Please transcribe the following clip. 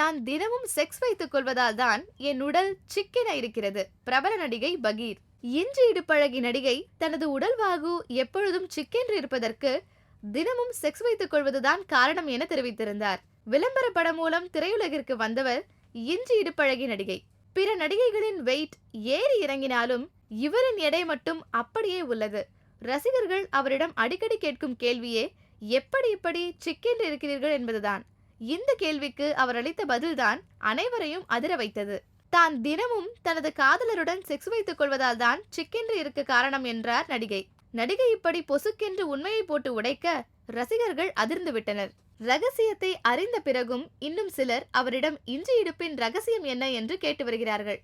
நான் தினமும் செக்ஸ் வைத்துக் கொள்வதால் தான் என் உடல் சிக்கென இருக்கிறது. பிரபல நடிகை பகீர். இன்று இடுப்பழகி நடிகை தனது உடல் வாகு எப்பொழுதும் சிக்கென்று இருப்பதற்கு தினமும் செக்ஸ் வைத்துக் கொள்வதுதான் காரணம் என தெரிவித்திருந்தார். விளம்பர படம் மூலம் திரையுலகிற்கு வந்தவர் இஞ்சி இடுப்பழகி நடிகை. பிற நடிகைகளின் வெயிட் ஏறி இறங்கினாலும் இவரின் எடை மட்டும் அப்படியே உள்ளது. ரசிகர்கள் அவரிடம் அடிக்கடி கேட்கும் கேள்வியே எப்படி இப்படி சிக்கென்று இருக்கிறீர்கள்? என்பதுதான். இந்த கேள்விக்கு அவர் அளித்த பதில்தான் அனைவரையும் அதிர வைத்தது. தான் தினமும் தனது காதலருடன் செக்ஸ் வைத்துக் கொள்வதால் தான் சிக்கென்று இருக்க காரணம் என்றார் நடிகை. நடிகை இப்படி பொசுக்கென்று உண்மையை போட்டு உடைக்க ரசிகர்கள் அதிர்ந்து விட்டனர். ரகசியத்தை அறிந்த பிறகும் இன்னும் சிலர் அவரிடம் இஞ்சி இடுப்பின் ரகசியம் என்ன என்று கேட்டு வருகிறார்கள்.